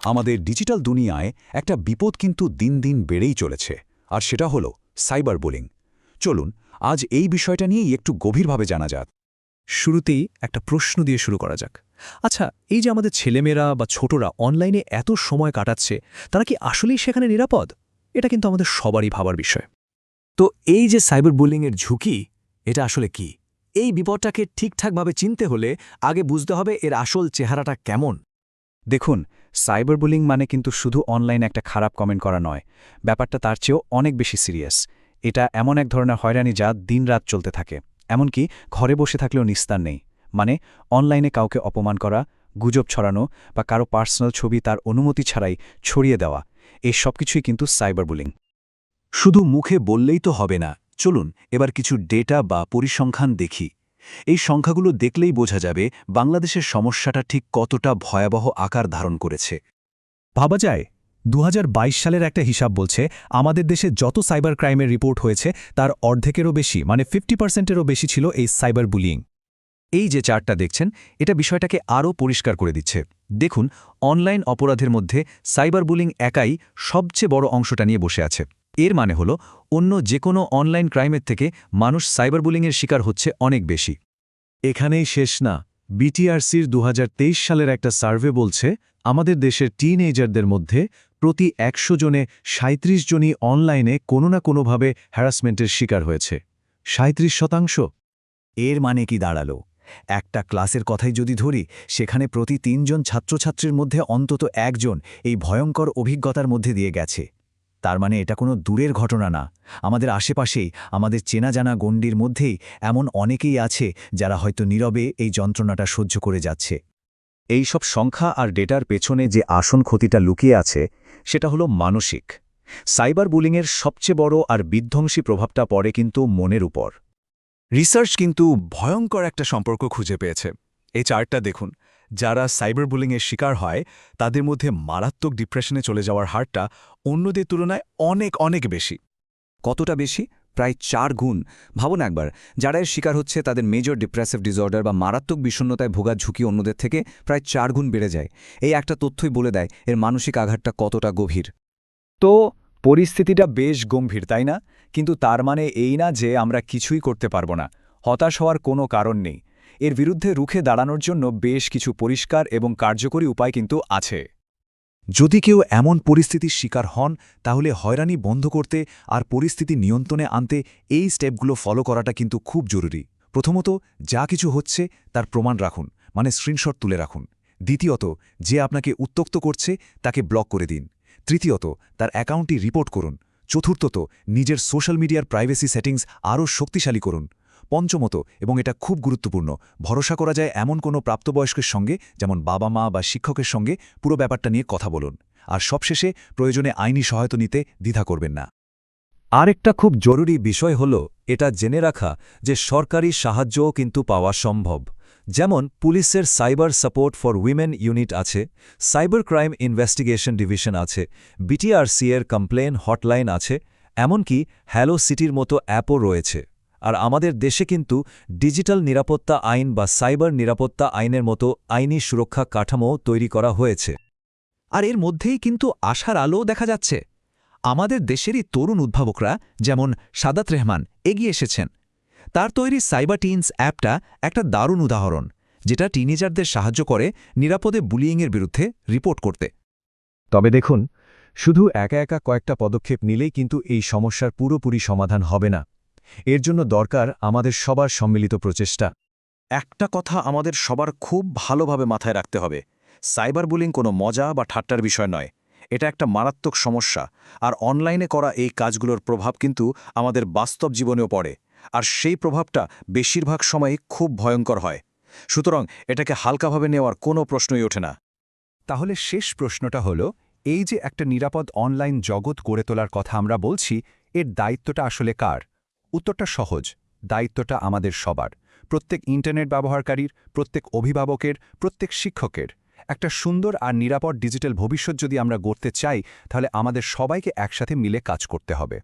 আমাদের ডিজিটাল দুনিয়ায় একটা বিপদ কিন্তু দিন দিন বেড়েই চলেছে, আর সেটা হলো সাইবার বুলিং। চলুন, আজ এই বিষয়টা নিয়েই একটু গভীরভাবে জানা যাক। শুরুতেই একটা প্রশ্ন দিয়ে শুরু করা যাক। আচ্ছা এই যে আমাদের ছেলেমেয়েরা বা ছোটরা অনলাইনে এত সময় কাটাচ্ছে, তারা কি আসলেই সেখানে নিরাপদ? এটা কিন্তু আমাদের সবারই ভাবার বিষয়। তো এই যে সাইবার বুলিংয়ের ঝুঁকি, এটা আসলে কি? এই বিপদটাকে ঠিকঠাকভাবে চিনতে হলে আগে বুঝতে হবে এর আসল চেহারাটা কেমন। দেখুন সাইবার বুলিং মানে কিন্তু শুধু অনলাইনে একটা খারাপ কমেন্ট করা নয়। ব্যাপারটা তার চেয়েও অনেক বেশি সিরিয়াস। এটা এমন এক ধরনের হয়রানি যা দিনরাত চলতে থাকে। এমনকি ঘরে বসে থাকলেও নিস্তার নেই। মানে অনলাইনে কাউকে অপমান করা, গুজব ছড়ানো বা কারও পার্সোনাল ছবি তার অনুমতি ছাড়াই ছড়িয়ে দেওয়া, এই সব কিছুই কিন্তু সাইবার বুলিং শুধু মুখে বললেই তো হবে না। চলুন এবার কিছু ডেটা বা পরিসংখ্যান দেখি। এই সংখ্যাগুলো দেখলেই বোঝা যাবে বাংলাদেশের সমস্যাটা ঠিক কতটা ভয়াবহ আকার ধারণ করেছে। ভাবা যায় দু হাজার বাইশ সালের একটা হিসাব বলছে, আমাদের দেশে যত সাইবার ক্রাইমের রিপোর্ট হয়েছে, তার অর্ধেকেরও বেশি মানে ফিফটি পার্সেন্টেরও বেশি ছিল এই সাইবার বুলিং এই যে চার্টটা দেখছেন, এটা বিষয়টাকে আরও পরিষ্কার করে দিচ্ছে। দেখুন, অনলাইন অপরাধের মধ্যে সাইবার বুলিং একাই সবচেয়ে বড় অংশটা নিয়ে বসে আছে। এর মানে হলো, অন্য যে কোনো অনলাইন ক্রাইমের থেকে মানুষ সাইবার বুলিংয়ের শিকার হচ্ছে অনেক বেশি। এখানেই শেষ না। বিটিআরসির দু হাজার তেইশ সালের একটা সার্ভে বলছে, আমাদের দেশের টিনএজারদের মধ্যে প্রতি একশো জনে ৩৭ জনই অনলাইনে কোনো না কোনোভাবে হ্যারাসমেন্টের শিকার হয়েছে। ৩৭ শতাংশ। এর মানে কি দাঁড়াল? একটা ক্লাসের কথাই যদি ধরি, সেখানে প্রতি তিনজন ছাত্রছাত্রীর মধ্যে অন্তত একজন এই ভয়ঙ্কর অভিজ্ঞতার মধ্যে দিয়ে গেছে। তার মানে এটা কোনো দূরের ঘটনা না। আমাদের আশেপাশেই আমাদের চেনা জানা গণ্ডির মধ্যেই এমন অনেকেই আছে যারা হয়তো নীরবে এই যন্ত্রণাটা সহ্য করে যাচ্ছে। এই সব সংখ্যা আর ডেটার পেছনে যে আসন ক্ষতিটা লুকিয়ে আছে, সেটা হলো মানসিক। সাইবার বুলিংয়ের সবচেয়ে বড় আর বিধ্বংসী প্রভাবটা পড়ে কিন্তু মনের উপর। রিসার্চ কিন্তু ভয়ঙ্কর একটা সম্পর্ক খুঁজে পেয়েছে। এই চার্টটা দেখুন। যারা সাইবার বুলিংয়ের শিকার হয়, তাদের মধ্যে মারাত্মক ডিপ্রেশনে চলে যাওয়ার হারটা অন্যদের তুলনায় অনেক অনেক বেশি। কতটা বেশি? প্রায় চার গুণ। ভাবুন একবার, যারা এর শিকার হচ্ছে, তাদের মেজর ডিপ্রেসিভ ডিসঅর্ডার বা মারাত্মক বিষণ্ণতায় ভোগার ঝুঁকি অন্যদের থেকে প্রায় চার গুণ বেড়ে যায়। এই একটা তথ্যই বলে দেয়, এর মানসিক আঘাতটা কতটা গভীর। তো, পরিস্থিতিটা বেশ গম্ভীর, তাই না? কিন্তু তার মানে এই না যে আমরা কিছুই করতে পারব না। হতাশ হওয়ার কোনো কারণ নেই। এর বিরুদ্ধে রুখে দাঁড়ানোর জন্য বেশ কিছু পরিষ্কার এবং কার্যকরী উপায় কিন্তু আছে। যদি কেউ এমন পরিস্থিতির শিকার হন, তাহলে হয়রানি বন্ধ করতে আর পরিস্থিতি নিয়ন্ত্রণে আনতে এই স্টেপগুলো ফলো করাটা কিন্তু খুব জরুরি। প্রথমত, যা কিছু হচ্ছে তার প্রমাণ রাখুন মানে স্ক্রিনশট তুলে রাখুন। দ্বিতীয়ত, যে আপনাকে উত্তক্ত করছে তাকে ব্লক করে দিন। তৃতীয়ত, তার অ্যাকাউন্টটি রিপোর্ট করুন। চতুর্থত, নিজের সোশ্যাল মিডিয়ার প্রাইভেসি সেটিংস আরও শক্তিশালী করুন। পঞ্চমত এবং এটা খুব গুরুত্বপূর্ণ, ভরসা করা যায় এমন কোনো প্রাপ্তবয়স্কের সঙ্গে, যেমন বাবা মা বা শিক্ষকের সঙ্গে, পুরো ব্যাপারটা নিয়ে কথা বলুন। আর সবশেষে, প্রয়োজনে আইনি সহায়তা নিতে দ্বিধা করবেন না। আরেকটা খুব জরুরি বিষয় হল, এটা জেনে রাখা যে সরকারি সাহায্যও কিন্তু পাওয়া সম্ভব। যেমন পুলিশের cyber support for women unit আছে, সাইবার ক্রাইম ইনভেস্টিগেশন ডিভিশন আছে, বিটিআরসি এর কমপ্লেন হটলাইন আছে, এমনকি হ্যালো সিটির মতো অ্যাপও রয়েছে। আর আমাদের দেশে কিন্তু ডিজিটাল নিরাপত্তা আইন বা সাইবার নিরাপত্তা আইনের মতো আইনি সুরক্ষা কাঠামো তৈরি করা হয়েছে। আর এর মধ্যেই কিন্তু আশার আলোও দেখা যাচ্ছে। আমাদের দেশেরই তরুণ উদ্ভাবকরা, যেমন সাদাত রেহমান, এগিয়ে এসেছেন। তার তৈরি সাইবার টিনস অ্যাপটা একটা দারুণ উদাহরণ, যেটা টিনেজারদের সাহায্য করে নিরাপদে বুলিয়িংয়ের বিরুদ্ধে রিপোর্ট করতে। তবে দেখুন, শুধু একা একা কয়েকটা পদক্ষেপ নিলেই কিন্তু এই সমস্যার পুরোপুরি সমাধান হবে না। এর জন্য দরকার আমাদের সবার সম্মিলিত প্রচেষ্টা। একটা কথা আমাদের সবার খুব ভালোভাবে মাথায় রাখতে হবে সাইবার বুলিং কোনো মজা বা ঠাট্টার বিষয় নয়। এটা একটা মারাত্মক সমস্যা আর অনলাইনে করা এই কাজগুলোর প্রভাব কিন্তু আমাদের বাস্তব জীবনেও পড়ে আর সেই প্রভাবটা বেশিরভাগ সময়ই খুব ভয়ঙ্কর হয়। সুতরাং এটাকে হালকাভাবে নেওয়ার কোনো প্রশ্নই ওঠে না। তাহলে শেষ প্রশ্নটা হল এই যে একটা নিরাপদ অনলাইন জগৎ গড়ে তোলার কথা আমরা বলছি এর দায়িত্বটা আসলে কার? উত্তরটা সহজ, দায়িত্বটা আমাদের সবার। প্রত্যেক ইন্টারনেট ব্যবহারকারীর, প্রত্যেক অভিভাবকের, প্রত্যেক শিক্ষকের। একটা সুন্দর আর নিরাপদ ডিজিটাল ভবিষ্যৎ যদি আমরা গড়তে চাই, তাহলে আমাদের সবাইকে একসাথে মিলে কাজ করতে হবে।